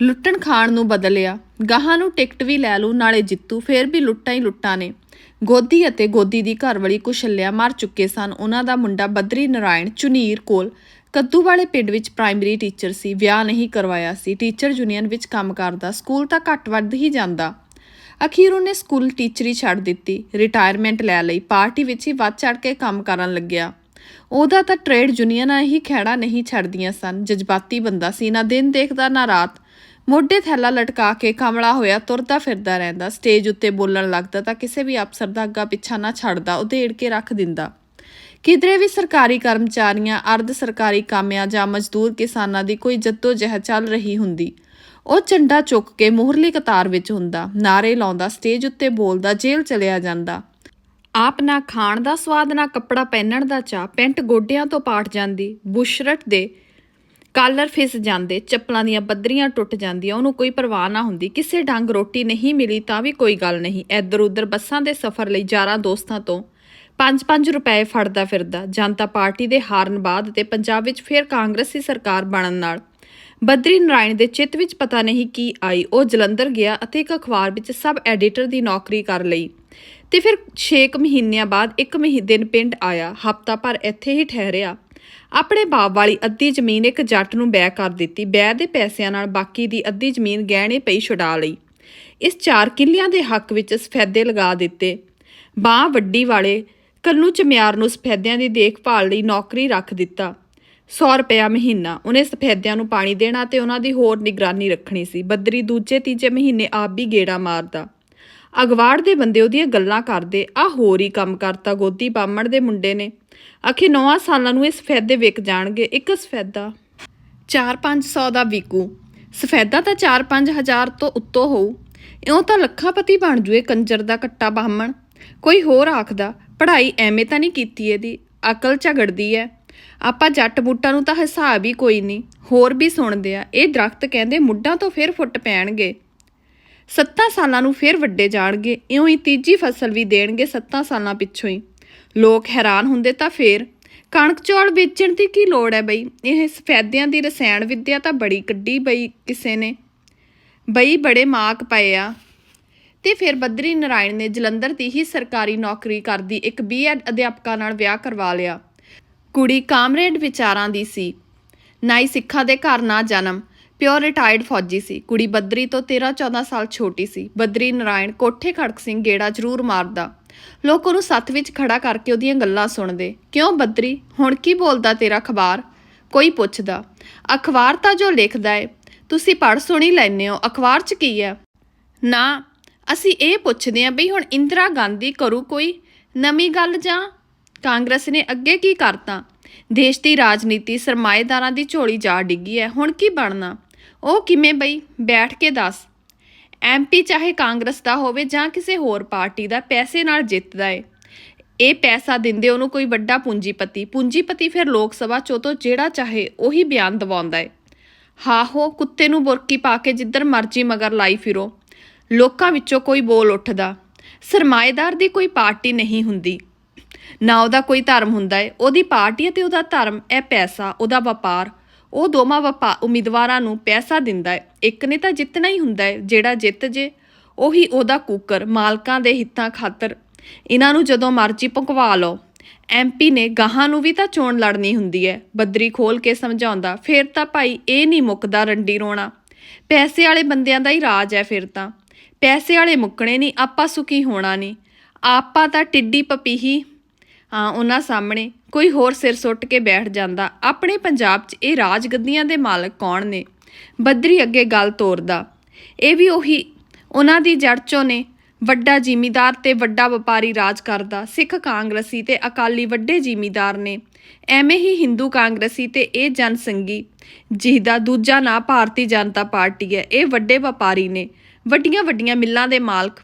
ਲੁੱਟਣ ਖਾਣ ਨੂੰ ਬਦਲਿਆ। ਗਾਹਾਂ ਨੂੰ ਟਿਕਟ ਵੀ ਲੈ ਲੂ ਨਾਲੇ ਜਿੱਤੂ, ਫੇਰ ਵੀ ਲੁੱਟਾਂ ਹੀ ਲੁੱਟਾਂ ਨੇ। ਗੋਦੀ ਅਤੇ ਗੋਦੀ ਦੀ ਘਰਵਾਲੀ ਕੁਸ਼ਲਿਆ ਮਰ ਚੁੱਕੇ ਸਨ। ਉਹਨਾਂ ਦਾ ਮੁੰਡਾ ਬਦਰੀ ਨਾਰਾਇਣ ਚੁਨੀਰ ਕੋਲ ਕੱਦੂ ਵਾਲੇ ਪਿੰਡ ਵਿੱਚ ਪ੍ਰਾਇਮਰੀ ਟੀਚਰ ਸੀ, ਵਿਆਹ ਨਹੀਂ ਕਰਵਾਇਆ ਸੀ। ਟੀਚਰ ਯੂਨੀਅਨ ਵਿੱਚ ਕੰਮ ਕਰਦਾ, ਸਕੂਲ ਤਾਂ ਘੱਟ ਵੱਧ ਹੀ ਜਾਂਦਾ। ਅਖੀਰ ਉਹਨੇ ਸਕੂਲ ਟੀਚਰੀ ਛੱਡ ਦਿੱਤੀ। ਰਿਟਾਇਰਮੈਂਟ ਲੈ ਲਈ, ਪਾਰਟੀ ਵਿੱਚ ਹੀ ਵੱਧ ਚੜ ਕੇ ਕੰਮ ਕਰਨ ਲੱਗਿਆ। ਉਹਦਾ ਤਾਂ ਟ੍ਰੇਡ ਯੂਨੀਅਨਾਂ ਹੀ ਖਹਿੜਾ ਨਹੀਂ ਛੱਡਦੀਆਂ ਸਨ। ਜਜ਼ਬਾਤੀ ਬੰਦਾ ਸੀ। ਨਾ ਦਿਨ ਦੇਖਦਾ, ਨਾ ਰਾਤ। ਮੋਢੇ ਥੈਲਾ ਲਟਕਾ ਕੇ ਕਮਲਾ ਹੋਇਆ, ਤੁਰਦਾ ਫਿਰਦਾ ਰਹਿੰਦਾ। ਸਟੇਜ ਉੱਤੇ ਬੋਲਣ ਲੱਗਦਾ ਤਾਂ ਕਿਸੇ ਵੀ ਅਫਸਰ ਦਾ ਅੱਗਾ ਪਿੱਛਾ ਨਾ ਛੱਡਦਾ, ਉਧੇੜ ਕੇ ਰੱਖ ਦਿੰਦਾ। ਕਿਧਰੇ ਵੀ ਸਰਕਾਰੀ ਕਰਮਚਾਰੀਆਂ, ਅਰਧ ਸਰਕਾਰੀ ਕਾਮਿਆਂ ਜਾਂ ਮਜ਼ਦੂਰ ਕਿਸਾਨਾਂ ਦੀ ਕੋਈ ਜੱਦੋ ਜਹਿਦ ਚੱਲ ਰਹੀ ਹੁੰਦੀ। ਉਹ ਝੰਡਾ ਚੁੱਕ ਕੇ ਮੋਹਰਲੀ ਕਤਾਰ ਵਿੱਚ ਹੁੰਦਾ ਨਾਰੇ ਲਾਉਂਦਾ, ਸਟੇਜ ਉੱਤੇ ਬੋਲਦਾ, ਜੇਲ੍ਹ ਚਲਿਆ ਜਾਂਦਾ। ਆਪ ਨਾ ਖਾਣ ਦਾ ਸਵਾਦ, ਨਾ ਕੱਪੜਾ ਪਹਿਨਣ ਦਾ ਚਾਹ ਪੈਂਟ ਗੋਡਿਆਂ ਤੋਂ ਪਾਟ ਜਾਂਦੀ, ਬੁਸ਼ਰਟ ਦੇ ਕਾਲਰ ਫਿਸ ਜਾਂਦੇ, ਚੱਪਲਾਂ ਦੀਆਂ ਬੱਦਰੀਆਂ ਟੁੱਟ ਜਾਂਦੀਆਂ, ਉਹਨੂੰ ਕੋਈ ਪਰਵਾਹ ਨਾ ਹੁੰਦੀ। ਕਿਸੇ ਡੰਗ ਰੋਟੀ ਨਹੀਂ ਮਿਲੀ ਤਾਂ ਵੀ ਕੋਈ ਗੱਲ ਨਹੀਂ। ਇੱਧਰ ਉੱਧਰ ਬੱਸਾਂ ਦੇ ਸਫ਼ਰ ਲਈ ਯਾਰਾਂ ਦੋਸਤਾਂ ਤੋਂ 5-5 ਰੁਪਏ ਫੜਦਾ ਫਿਰਦਾ। ਜਨਤਾ ਪਾਰਟੀ ਦੇ ਹਾਰਨ ਬਾਅਦ ਤੇ ਪੰਜਾਬ ਵਿੱਚ ਫਿਰ ਕਾਂਗਰਸੀ ਸਰਕਾਰ ਬਣਨ ਨਾਲ। ਬਦਰੀ ਨਾਰਾਇਣ ਦੇ ਚਿੱਤ ਵਿੱਚ ਪਤਾ ਨਹੀਂ ਕੀ ਆਈ। ਉਹ ਜਲੰਧਰ ਗਿਆ ਅਤੇ ਇੱਕ ਅਖਬਾਰ ਵਿੱਚ ਸਬ ਐਡੀਟਰ ਦੀ ਨੌਕਰੀ ਕਰ ਲਈ। ਤੇ ਫਿਰ 6 ਮਹੀਨਿਆਂ ਬਾਅਦ ਇੱਕ ਮਹੀਨੇ ਦਿਨ ਪਿੰਡ ਆਇਆ। ਹਫਤਾ ਭਰ ਇੱਥੇ ਹੀ ਠਹਿਰਿਆ। ਆਪਣੇ ਬਾਪ ਵਾਲੀ ਅੱਧੀ ਜ਼ਮੀਨ ਇੱਕ ਜੱਟ ਨੂੰ ਬੈ ਕਰ ਦਿੱਤੀ। ਬੈ ਦੇ ਪੈਸਿਆਂ ਨਾਲ ਬਾਕੀ ਦੀ ਅੱਧੀ ਜ਼ਮੀਨ ਗਹਿਣੇ ਪਈ ਛੁਡਾ ਲਈ। ਇਸ ਚਾਰ ਕਿੱਲਿਆਂ ਦੇ ਹੱਕ ਵਿੱਚ ਸਫੈਦੇ ਲਗਾ ਦਿੱਤੇ। ਬਾਹ ਵੱਡੀ ਵਾਲੇ ਕੰਨੂ ਚਮਿਆਰ ਨੂੰ ਸਫੈਦਿਆਂ ਦੀ ਦੇਖਭਾਲ ਲਈ ਨੌਕਰੀ ਰੱਖ ਦਿੱਤਾ। 100 ਰੁਪਇਆ ਮਹੀਨਾ। ਉਹਨੇ ਸਫੈਦਿਆਂ ਨੂੰ ਪਾਣੀ ਦੇਣਾ ਤੇ ਉਹਨਾਂ ਦੀ ਹੋਰ ਨਿਗਰਾਨੀ ਰੱਖਣੀ ਸੀ। ਬੱਦਰੀ ਦੂਜੇ ਤੀਜੇ ਮਹੀਨੇ ਆਪ ਵੀ ਗੇੜਾ ਮਾਰਦਾ। ਅਗਵਾੜ ਦੇ ਬੰਦੇ ਉਹਦੀਆਂ ਗੱਲਾਂ ਕਰਦੇ। ਆ ਹੋਰ ਹੀ ਕੰਮ ਕਰਤਾ। ਗੋਦੀ ਬਾਮਣ ਦੇ ਮੁੰਡੇ ਨੇ। ਆਖੇ 9 ਸਾਲਾਂ ਨੂੰ ਇਹ ਸਫੈਦੇ ਵਿਕ ਜਾਣਗੇ, ਇੱਕ ਸਫੈਦਾ। 4-500 ਦਾ ਵਿਕੂ ਸਫੈਦਾ ਤਾਂ 4-5 ਹਜ਼ਾਰ ਤੋਂ ਉੱਤੋਂ ਹੋਊ। ਇਉਂ ਤਾਂ ਲੱਖਾਪਤੀ ਬਣ ਜੂਏ ਕੰਜਰ ਦਾ ਕੱਟਾ ਬਾਹਮਣ। ਕੋਈ ਹੋਰ ਆਖਦਾ, ਪੜ੍ਹਾਈ ਐਵੇਂ ਤਾਂ ਨਹੀਂ ਕੀਤੀ ਇਹਦੀ, ਅਕਲ ਝਗੜਦੀ ਐ। ਆਪਾਂ ਜੱਟ ਬੂਟਾਂ ਨੂੰ ਤਾਂ ਹਿਸਾਬ ਹੀ ਕੋਈ ਨਹੀਂ, ਹੋਰ ਵੀ ਸੁਣਦੇ ਆ। ਇਹ ਦਰਖਤ ਕਹਿੰਦੇ ਮੁੱਢਾਂ ਤੋਂ ਫਿਰ ਫੁੱਟ ਪੈਣਗੇ। ਸੱਤਾਂ ਸਾਲਾਂ ਨੂੰ ਫਿਰ ਵੱਡੇ ਜਾਣਗੇ, ਇਉਂ ਹੀ ਤੀਜੀ ਫਸਲ ਵੀ ਦੇਣਗੇ ਸੱਤਾਂ ਸਾਲਾਂ ਪਿੱਛੋਂ ਹੀ। ਲੋਕ ਹੈਰਾਨ ਹੁੰਦੇ ਤਾਂ ਫੇਰ। ਕਣਕ ਚੌਲ ਵੇਚਣ ਦੀ ਕੀ ਲੋੜ ਹੈ ਬਈ? ਇਹ ਸਫੈਦਿਆਂ ਦੀ ਰਸਾਇਣ ਵਿਦਿਆ ਤਾਂ ਬੜੀ ਕੱਢੀ ਬਈ ਕਿਸੇ ਨੇ। ਬਈ ਬੜੇ ਮਾਕ ਪਏ ਆ। ਤੇ ਫਿਰ ਬੱਦਰੀ ਨਾਰਾਇਣ ਨੇ ਜਲੰਧਰ ਦੀ ਹੀ ਸਰਕਾਰੀ ਨੌਕਰੀ ਕਰਦੀ ਇੱਕ ਬੀਐਡ ਅਧਿਆਪਕਾ ਨਾਲ ਵਿਆਹ ਕਰਵਾ ਲਿਆ। ਕੁੜੀ ਕਾਮਰੇਡ ਵਿਚਾਰਾਂ ਦੀ ਸੀ। ਨਾਈ ਸਿੱਖਾਂ ਦੇ ਘਰ, ਨਾ ਜਨਮ। ਪਿਓਰ ਰਿਟਾਇਰਡ ਫੌਜੀ ਸੀ। ਕੁੜੀ ਬੱਦਰੀ ਤੋਂ 13-14 ਸਾਲ ਛੋਟੀ ਸੀ। ਬੱਦਰੀ ਨਾਰਾਇਣ ਕੋਠੇ ਖੜਕ ਸਿੰਘ ਗੇੜਾ ਜ਼ਰੂਰ ਮਾਰਦਾ। ਲੋਕ ਉਹਨੂੰ ਸੱਥ ਵਿੱਚ ਖੜਾ ਕਰਕੇ ਉਹਦੀਆਂ ਗੱਲਾਂ ਸੁਣਦੇ। ਕਿਉਂ ਬੱਦਰੀ? ਹੁਣ ਕੀ ਬੋਲਦਾ ਤੇਰਾ ਅਖਬਾਰ? ਕੋਈ ਪੁੱਛਦਾ। ਅਖਬਾਰ ਤਾਂ ਜੋ ਲਿਖਦਾ ਏ। ਤੁਸੀਂ ਪੜ੍ਹ ਸੁਣੀ ਲੈਨੇ ਹੋ। ਅਖਬਾਰ 'ਚ ਕੀ ਹੈ? ਨਾ, ਅਸੀਂ ਇਹ ਪੁੱਛਦੇ ਹਾਂ ਬਈ ਹੁਣ ਇੰਦਰਾ ਗਾਂਧੀ ਕਰੂ ਕੋਈ ਨਵੀਂ ਗੱਲ ਜਾਂ? ਕਾਂਗਰਸ ਨੇ ਅੱਗੇ ਕੀ ਕਰਤਾ? ਦੇਸ਼ ਦੀ ਰਾਜਨੀਤੀ ਸਰਮਾਏਦਾਰਾਂ ਦੀ ਝੋਲੀ ਜਾ ਡਿੱਗੀ ਹੈ। ਹੁਣ ਕੀ ਬਣਨਾ? ਉਹ ਕਿਵੇਂ ਬਈ? ਬੈਠ ਕੇ ਦੱਸ। ਐਮਪੀ ਚਾਹੇ ਕਾਂਗਰਸ ਦਾ ਹੋਵੇ ਜਾਂ ਕਿਸੇ ਹੋਰ ਪਾਰਟੀ ਦਾ ਪੈਸੇ ਨਾਲ ਜਿੱਤਦਾ ਏ। ਇਹ ਪੈਸਾ ਦਿੰਦੇ ਉਹਨੂੰ ਕੋਈ ਵੱਡਾ ਪੂੰਜੀਪਤੀ। ਪੂੰਜੀਪਤੀ ਫਿਰ ਲੋਕ ਸਭਾ ਚੋਂ ਤੋਂ ਜਿਹੜਾ ਚਾਹੇ ਉਹੀ ਬਿਆਨ ਦਵਾਉਂਦਾ ਏ। ਹਾਹੋ ਕੁੱਤੇ ਨੂੰ ਬੁਰਕੀ ਪਾ ਕੇ ਜਿੱਧਰ ਮਰਜ਼ੀ ਮਗਰ ਲਾਈ ਫਿਰੋ। ਲੋਕਾਂ ਵਿੱਚੋਂ ਕੋਈ ਬੋਲ ਉੱਠਦਾ। ਸਰਮਾਏਦਾਰ ਦੀ ਕੋਈ ਪਾਰਟੀ ਨਹੀਂ ਹੁੰਦੀ। ਨਾ ਉਹਦਾ ਕੋਈ ਧਰਮ ਹੁੰਦਾ ਏ। ਉਹਦੀ ਪਾਰਟੀ ਅਤੇ ਉਹਦਾ ਧਰਮ, ਇਹ ਪੈਸਾ, ਉਹਦਾ ਵਪਾਰ ਉਹ ਦੋਵਾਂ ਵਪਾ, ਉਮੀਦਵਾਰਾਂ ਨੂੰ ਪੈਸਾ ਦਿੰਦਾ ਏ ਇੱਕ ਨੇ ਤਾਂ ਜਿੱਤਣਾ ਹੀ ਹੁੰਦਾ ਹੈ, ਜਿਹੜਾ ਜਿੱਤ ਜੇ, ਉਹੀ ਉਹਦਾ ਕੂਕਰ, ਮਾਲਕਾਂ ਦੇ ਹਿੱਤਾਂ ਖਾਤਰ। ਇਹਨਾਂ ਨੂੰ ਜਦੋਂ ਮਰਜ਼ੀ ਭੁਕਵਾ ਲਓ। ਐਮਪੀ ਨੇ ਗਾਹਾਂ ਨੂੰ ਵੀ ਤਾਂ ਚੋਣ ਲੜਨੀ ਹੁੰਦੀ ਹੈ। ਬੱਦਰੀ ਖੋਲ ਕੇ ਸਮਝਾਉਂਦਾ, ਫੇਰ ਤਾਂ ਭਾਈ ਇਹ ਨਹੀਂ ਮੁੱਕਦਾ ਰੰਡੀ ਰੋਣਾ। ਪੈਸੇ ਵਾਲੇ ਬੰਦਿਆਂ ਦਾ ਹੀ ਰਾਜ ਹੈ ਫਿਰ ਤਾਂ। ਪੈਸੇ ਵਾਲੇ ਮੁੱਕਣੇ ਨਹੀਂ, ਆਪਾਂ ਸੁਖੀ ਹੋਣਾ ਨਹੀਂ। ਆਪਾਂ ਤਾਂ ਟਿੱਡੀ ਪਪੀਹੀ। ਹਾਂ, ਉਹਨਾਂ ਸਾਹਮਣੇ ਕੋਈ ਹੋਰ ਸਿਰ ਸੁੱਟ ਕੇ ਬੈਠ ਜਾਂਦਾ। ਆਪਣੇ ਪੰਜਾਬ 'ਚ ਇਹ ਰਾਜ ਗੱਦੀਆਂ ਦੇ ਮਾਲਕ ਕੌਣ ਨੇ? ਬੱਦਰੀ ਅੱਗੇ ਗੱਲ ਤੋਰਦਾ। ਇਹ ਵੀ ਉਹੀ ਉਹਨਾਂ ਦੀ ਜੜ 'ਚੋਂ ਨੇ। ਵੱਡਾ ਜ਼ਿਮੀਦਾਰ ਤੇ ਵੱਡਾ ਵਪਾਰੀ ਰਾਜ ਕਰਦਾ। ਸਿੱਖ ਕਾਂਗਰਸੀ ਤੇ ਅਕਾਲੀ ਵੱਡੇ ਜ਼ਿਮੀਦਾਰ ਨੇ। ਐਵੇਂ ਹੀ ਹਿੰਦੂ ਕਾਂਗਰਸੀ ਤੇ ਇਹ ਜਨਸੰਘੀ ਜਿਹਦਾ ਦੂਜਾ ਨਾਂ ਭਾਰਤੀ ਜਨਤਾ ਪਾਰਟੀ ਹੈ, ਇਹ ਵੱਡੇ ਵਪਾਰੀ ਨੇ। ਵੱਡੀਆਂ ਵੱਡੀਆਂ ਮਿੱਲਾਂ ਦੇ ਮਾਲਕ।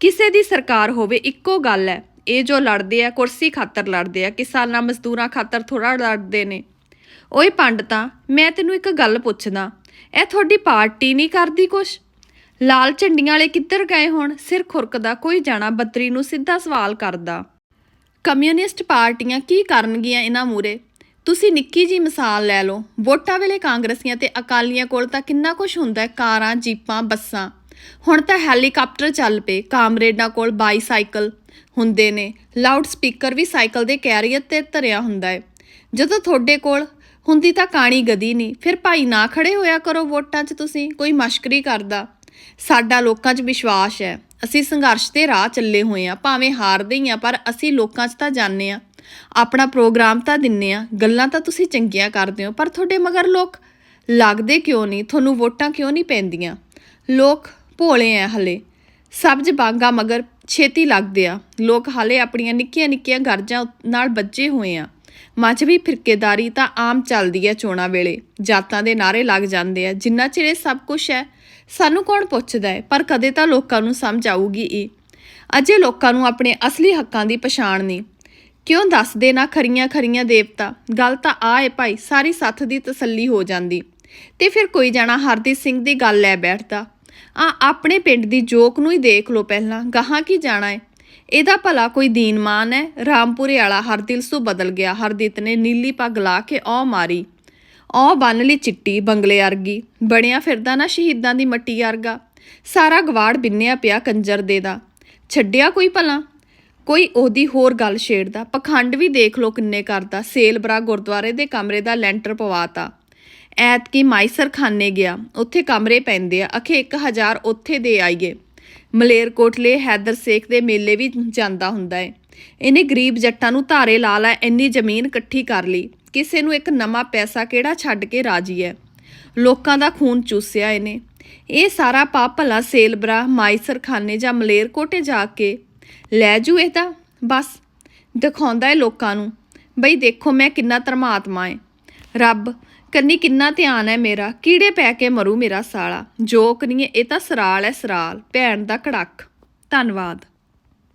ਕਿਸੇ ਦੀ ਸਰਕਾਰ ਹੋਵੇ ਇੱਕੋ ਗੱਲ ਹੈ। ਇਹ ਜੋ ਲੜਦੇ ਆ, ਕੁਰਸੀ ਖਾਤਰ ਲੜਦੇ ਆ ਕਿਸਾਨਾਂ ਮਜ਼ਦੂਰਾਂ ਖਾਤਰ ਥੋੜਾ ਲੜਦੇ ਨੇ। ਓਏ ਪੰਡਤਾਂ, ਮੈਂ ਤੈਨੂੰ ਇੱਕ ਗੱਲ ਪੁੱਛਦਾ, ਇਹ ਤੁਹਾਡੀ ਪਾਰਟੀ ਨਹੀਂ ਕਰਦੀ ਕੁਛ? ਲਾਲ ਝੰਡੀਆਂ ਵਾਲੇ ਕਿੱਧਰ ਗਏ ਹੁਣ? ਸਿਰ ਖੁਰਕਦਾ, ਕੋਈ ਜਾਣਾ ਬੱਤਰੀ ਨੂੰ ਸਿੱਧਾ ਸਵਾਲ ਕਰਦਾ। ਕਮਿਊਨਿਸਟ ਪਾਰਟੀਆਂ ਕੀ ਕਰਨਗੀਆਂ ਇਹਨਾਂ ਮੂਰੇ ਤੁਸੀਂ ਨਿੱਕੀ ਜੀ ਮਿਸਾਲ ਲੈ ਲਓ, ਵੋਟਾਂ ਵੇਲੇ ਕਾਂਗਰਸੀਆਂ ਤੇ ਅਕਾਲੀਆਂ ਕੋਲ ਤਾਂ ਕਿੰਨਾ ਕੁਝ ਹੁੰਦਾ ਹੈ, ਕਾਰਾਂ, ਜੀਪਾਂ, ਬੱਸਾਂ। ਹੁਣ ਤਾਂ ਹੈਲੀਕਾਪਟਰ ਚੱਲ ਪਏ, ਕਾਮਰੇਡਾਂ ਕੋਲ ਬਾਈਸਾਈਕਲ। ਹੁੰਦੇ ਨੇ। ਲਾਊਡ ਸਪੀਕਰ ਵੀ ਸਾਈਕਲ ਦੇ ਕੈਰੀਅਰ ਤੇ ਧਰਿਆ ਹੁੰਦਾ ਹੈ ਜਦੋਂ ਤੁਹਾਡੇ ਕੋਲ ਹੁੰਦੀ ਤਾਂ ਕਾਣੀ ਗਦੀ ਨਹੀਂ ਫਿਰ ਭਾਈ ਨਾ ਖੜੇ ਹੋਇਆ ਕਰੋ ਵੋਟਾਂ 'ਚ ਤੁਸੀਂ, ਕੋਈ ਮਸ਼ਕਰੀ ਕਰਦਾ। ਸਾਡਾ ਲੋਕਾਂ 'ਚ ਵਿਸ਼ਵਾਸ ਹੈ। ਅਸੀਂ ਸੰਘਰਸ਼ ਦੇ ਰਾਹ ਚੱਲੇ ਹੋਏ ਆ ਭਾਵੇਂ ਹਾਰਦੇ ਹੀ ਆ ਪਰ ਅਸੀਂ ਲੋਕਾਂ 'ਚ ਤਾਂ ਜਾਂਦੇ ਆ ਆਪਣਾ ਪ੍ਰੋਗਰਾਮ ਤਾਂ ਦਿੰਨੇ ਆ ਗੱਲਾਂ ਤਾਂ ਤੁਸੀਂ ਚੰਗੀਆਂ ਕਰਦੇ ਹੋ, ਪਰ ਤੁਹਾਡੇ ਮਗਰ ਲੋਕ ਲੱਗਦੇ ਕਿਉਂ ਨਹੀਂ? ਤੁਹਾਨੂੰ ਵੋਟਾਂ ਕਿਉਂ ਨਹੀਂ ਪੈਂਦੀਆਂ? ਲੋਕ ਭੋਲੇ ਆ ਹਲੇ। ਸਬਜ਼ ਬਾਗਾ ਮਗਰ ਛੇਤੀ ਲੱਗਦੇ ਆ। ਲੋਕ ਹਾਲੇ ਆਪਣੀਆਂ ਨਿੱਕੀਆਂ ਨਿੱਕੀਆਂ ਗਰਜਾਂ ਨਾਲ ਬੱਜੇ ਹੋਏ ਆ। ਮਜ਼ਹਬੀ ਫਿਰਕੇਦਾਰੀ ਤਾਂ ਆਮ ਚੱਲਦੀ ਹੈ ਚੋਣਾਂ ਵੇਲੇ। ਜਾਤਾਂ ਦੇ ਨਾਰੇ ਲੱਗ ਜਾਂਦੇ ਆ। ਜਿੰਨਾ ਚਿਰ ਇਹ ਸਭ ਕੁਝ ਹੈ, ਸਾਨੂੰ ਕੌਣ ਪੁੱਛਦਾ ਹੈ ਪਰ ਕਦੇ ਤਾਂ ਲੋਕਾਂ ਨੂੰ ਸਮਝ ਆਊਗੀ ਇਹ ਅਜੇ ਲੋਕਾਂ ਨੂੰ ਆਪਣੇ ਅਸਲੀ ਹੱਕਾਂ ਦੀ ਪਛਾਣ ਨਹੀਂ। ਕਿਉਂ ਦੱਸਦੇ ਨਾ ਖਰੀਆਂ ਖਰੀਆਂ ਦੇਵਤਾ? ਗੱਲ ਤਾਂ ਆ ਏ ਭਾਈ, ਸਾਰੀ ਸੱਥ ਦੀ ਤਸੱਲੀ ਹੋ ਜਾਂਦੀ। ਤੇ ਫਿਰ ਕੋਈ ਜਾਣਾ ਹਰਦੀਪ ਸਿੰਘ ਦੀ ਗੱਲ ਲੈ ਬੈਠਦਾ। ਆ ਆਪਣੇ ਪਿੰਡ ਦੀ ਜੋਕ ਨੂੰ ਹੀ ਦੇਖ ਲਓ ਪਹਿਲਾਂ, ਗਾਹਾਂ ਕੀ ਜਾਣਾ ਏ? ਇਹਦਾ ਭਲਾ ਕੋਈ ਦੀਨਮਾਨ ਹੈ? ਰਾਮਪੁਰੇ ਵਾਲਾ ਹਰਦਿਲ ਸੂ ਬਦਲ ਗਿਆ ਹਰਦੀਤ ਨੇ ਨੀਲੀ ਪੱਗ ਲਾ ਕੇ ਔ ਮਾਰੀ। ਔ ਬੰਨ ਲਈ ਚਿੱਟੀ, ਬੰਗਲੇ ਅਰਗੀ ਬਣਿਆ ਫਿਰਦਾ ਨਾ ਸ਼ਹੀਦਾਂ ਦੀ ਮੱਟੀ ਅਰਗਾ ਸਾਰਾ ਗਵਾੜ ਬਿੰਨਿਆ ਪਿਆ ਕੰਜਰ ਦੇ ਦਾ। ਛੱਡਿਆ ਕੋਈ ਭਲਾ? ਕੋਈ ਉਹਦੀ ਹੋਰ ਗੱਲ ਛੇੜਦਾ। ਪਖੰਡ ਵੀ ਦੇਖ ਲੋ ਕਿੰਨੇ ਕਰਦਾ। ਸੇਲਬਰਾ ਗੁਰਦੁਆਰੇ ਦੇ ਕਮਰੇ ਦਾ ਲੈਂਟਰ ਪਵਾਤਾ। ਐਤਕੀ ਮਾਈਸਰ ਖਾਨੇ ਗਿਆ। ਉੱਥੇ ਕਮਰੇ ਪੈਂਦੇ ਆ। ਅਖੇ 1000 ਉੱਥੇ ਦੇ ਆਈਏ। ਮਲੇਰਕੋਟਲੇ ਹੈਦਰ ਸੇਖ ਦੇ ਮੇਲੇ ਵੀ ਜਾਂਦਾ ਹੁੰਦਾ ਏ। ਇਹਨੇ ਗਰੀਬ ਜੱਟਾਂ ਨੂੰ ਧਾਰੇ ਲਾ ਲੈ ਇੰਨੀ ਜ਼ਮੀਨ ਇਕੱਠੀ ਕਰ ਲਈ। ਕਿਸੇ ਨੂੰ ਇੱਕ ਨਵਾਂ ਪੈਸਾ ਕਿਹੜਾ ਛੱਡ ਕੇ ਰਾਜੀ ਹੈ ਲੋਕਾਂ ਦਾ ਖੂਨ ਚੂਸਿਆ ਇਹਨੇ। ਇਹ ਸਾਰਾ ਪਾਪ ਭਲਾ ਸੇਲਬਰਾ ਮਾਈਸਰ ਖਾਨੇ ਜਾਂ ਮਲੇਰਕੋਟੇ ਜਾ ਕੇ ਲੈ ਜੂ ਇਹ ਤਾਂ ਬਸ, ਦਿਖਾਉਂਦਾ ਏ ਲੋਕਾਂ ਨੂੰ। ਬਈ ਦੇਖੋ ਮੈਂ ਕਿੰਨਾ ਧਰਮਾਤਮਾ ਏ। ਰੱਬ ਕੰਨੀ ਕਿੰਨਾ ਧਿਆਨ ਹੈ ਮੇਰਾ? ਕੀੜੇ ਪੈ ਕੇ ਮਰੂ ਮੇਰਾ ਸਾਲਾ। ਜੋਕ ਨਹੀਂ ਇਹ ਤਾਂ ਸਰਾਲ ਹੈ ਸਰਾਲ, ਭੈਣ ਦਾ ਕੜਕ। ਧੰਨਵਾਦ।